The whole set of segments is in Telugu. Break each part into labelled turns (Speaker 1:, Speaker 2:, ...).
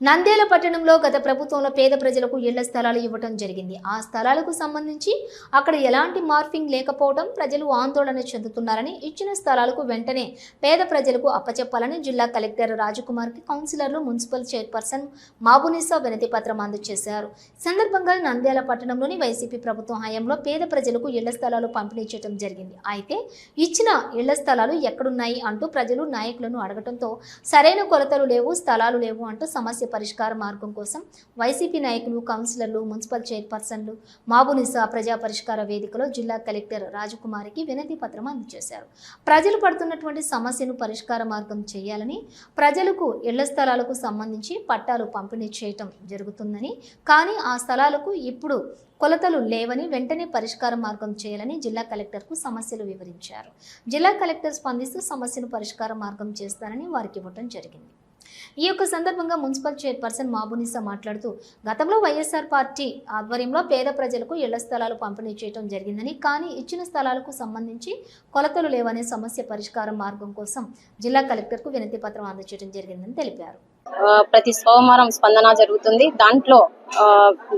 Speaker 1: నంద్యాల పట్టణంలో గత ప్రభుత్వంలో పేద ప్రజలకు ఇళ్ళ స్థలాలు ఇవ్వటం జరిగింది. ఆ స్థలాలకు సంబంధించి అక్కడ ఎలాంటి మార్ఫింగ్ లేకపోవడం ప్రజలు ఆందోళన చెందుతున్నారని ఇచ్చిన స్థలాలకు వెంటనే పేద ప్రజలకు అప్పచెప్పాలని జిల్లా కలెక్టర్ రాజకుమార్కి కౌన్సిలర్లు మున్సిపల్ చైర్పర్సన్ మాబునిసా వినతి పత్రం అందజేశారు. సందర్భంగా నంద్యాల పట్టణంలోని వైసీపీ ప్రభుత్వం హయాంలో పేద ప్రజలకు ఇళ్ళ స్థలాలు పంపిణీ చేయడం జరిగింది. అయితే ఇచ్చిన ఇళ్ళ స్థలాలు ఎక్కడున్నాయి అంటూ ప్రజలు నాయకులను అడగటంతో సరైన కొలతలు లేవు స్థలాలు లేవు అంటూ సమస్య పరిష్కార మార్గం కోసం వైసీపీ నాయకులు కౌన్సిలర్లు మున్సిపల్ చైర్పర్సన్లు మాబునిసా ప్రజా పరిష్కార వేదికలో జిల్లా కలెక్టర్ రాజకుమారికి వినతి పత్రం అందజేశారు. ప్రజలు పడుతున్నటువంటి సమస్యను పరిష్కార మార్గం చేయాలని ప్రజలకు ఇళ్ళ స్థలాలకు సంబంధించి పట్టాలు పంపిణీ చేయటం జరుగుతుందని కానీ ఆ స్థలాలకు ఇప్పుడు కొలతలు లేవని వెంటనే పరిష్కార మార్గం చేయాలని జిల్లా కలెక్టర్కు సమస్యలు వివరించారు. జిల్లా కలెక్టర్ స్పందిస్తూ సమస్యను పరిష్కార మార్గం చేస్తారని వారికి ఇవ్వటం జరిగింది. ఈ యొక్క సందర్భంగా మున్సిపల్ చైర్పర్సన్ మాబునిసా మాట్లాడుతూ గతంలో వైఎస్ఆర్ పార్టీ ఆధ్వర్యంలో పేద ప్రజలకు ఇళ్ళ స్థలాలు పంపిణీ చేయడం జరిగిందని కానీ ఇచ్చిన స్థలాలకు సంబంధించి కొలతలు లేవనే సమస్య పరిష్కారం మార్గం కోసం జిల్లా కలెక్టర్కు వినతి పత్రం అందజేయడం జరిగిందని తెలిపారు.
Speaker 2: ప్రతి సోమవారం స్పందన జరుగుతుంది. దాంట్లో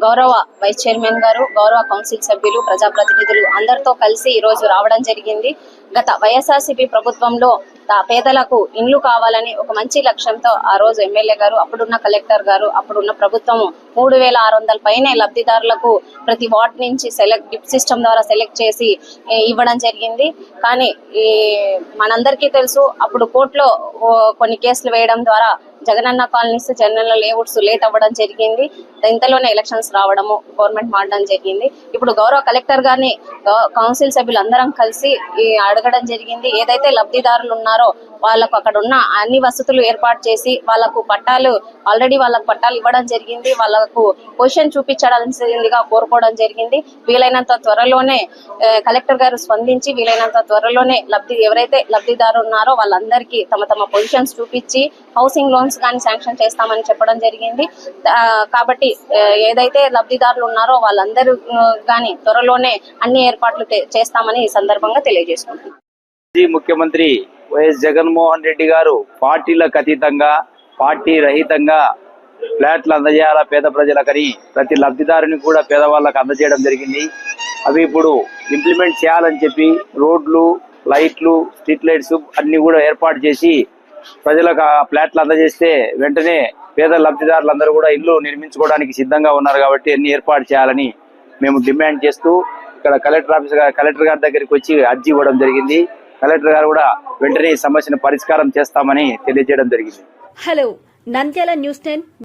Speaker 2: గౌరవ వైస్ చైర్మన్ గారు గౌరవ కౌన్సిల్ సభ్యులు ప్రజాప్రతినిధులు అందరితో కలిసి ఈ రోజు రావడం జరిగింది. గత వైఎస్ఆర్సీపీ ప్రభుత్వంలో పేదలకు ఇండ్లు కావాలని ఒక మంచి లక్ష్యంతో ఆ రోజు ఎమ్మెల్యే గారు అప్పుడున్న కలెక్టర్ గారు అప్పుడున్న ప్రభుత్వం మూడు వేల ఆరు వందల పైనే లబ్ధిదారులకు ప్రతి వార్డ్ నుంచి సెలెక్ట్ గిఫ్ట్ సిస్టమ్ ద్వారా సెలెక్ట్ చేసి ఇవ్వడం జరిగింది. కానీ ఈ మనందరికీ తెలుసు అప్పుడు కోర్టులో కొన్ని కేసులు వేయడం ద్వారా Jagananna colonies Jagananna layouts late అవ్వడం జరిగింది. ఇంతలోనే ఎలక్షన్స్ రావడము గవర్నమెంట్ మారడం జరిగింది. ఇప్పుడు గౌరవ కలెక్టర్ గారిని కౌన్సిల్ సభ్యులు అందరం కలిసి అడగడం జరిగింది. ఏదైతే లబ్ధిదారులు ఉన్నారో వాళ్ళకు అక్కడ ఉన్న అన్ని వసతులు ఏర్పాటు చేసి వాళ్ళకు పట్టాలు ఆల్రెడీ వాళ్ళకు పట్టాలు ఇవ్వడం జరిగింది. వాళ్ళకు పొజిషన్ చూపించడాల్సిందిగా కోరుకోవడం జరిగింది. వీలైనంత త్వరలోనే కలెక్టర్ గారు స్పందించి వీలైనంత త్వరలోనే లబ్ధి ఎవరైతే లబ్ధిదారు ఉన్నారో వాళ్ళందరికీ తమ తమ పొజిషన్స్ చూపించి హౌసింగ్ లోన్స్ కానీ శాంక్షన్ చేస్తామని చెప్పడం జరిగింది. కాబట్టి ఏదైతే లబ్ధిదారులు ఉన్నారో వాళ్ళందరూ కానీ త్వరలోనే అన్ని ఏర్పాట్లు చేస్తామని ఈ సందర్భంగా తెలియజేసుకుంటున్నాను
Speaker 3: మాజీ ముఖ్యమంత్రి వైఎస్ జగన్మోహన్ రెడ్డి గారు పార్టీలకు అతీతంగా పార్టీ రహితంగా ఫ్లాట్లు అందజేయాల పేద ప్రజలకని ప్రతి లబ్ధిదారుని కూడా పేదవాళ్ళకి అందజేయడం జరిగింది. అవి ఇప్పుడు ఇంప్లిమెంట్ చేయాలని చెప్పి రోడ్లు లైట్లు స్ట్రీట్ లైట్స్ అన్ని కూడా ఏర్పాటు చేసి ప్రజలకు ఆ ఫ్లాట్లు అందజేస్తే వెంటనే పేద లబ్ధిదారులందరూ కూడా ఇల్లు నిర్మించుకోవడానికి సిద్ధంగా ఉన్నారు కాబట్టి అన్ని ఏర్పాటు చేయాలని మేము డిమాండ్ చేస్తూ ఇక్కడ కలెక్టర్ ఆఫీస్ కలెక్టర్ గారి దగ్గరికి వచ్చి అర్జీ ఇవ్వడం జరిగింది. కలెక్టర్ గారు కూడా వెంటనే సమస్యను పరిష్కారం చేస్తామని తెలియజేయడం జరిగింది.
Speaker 4: Hello Nandyal news ten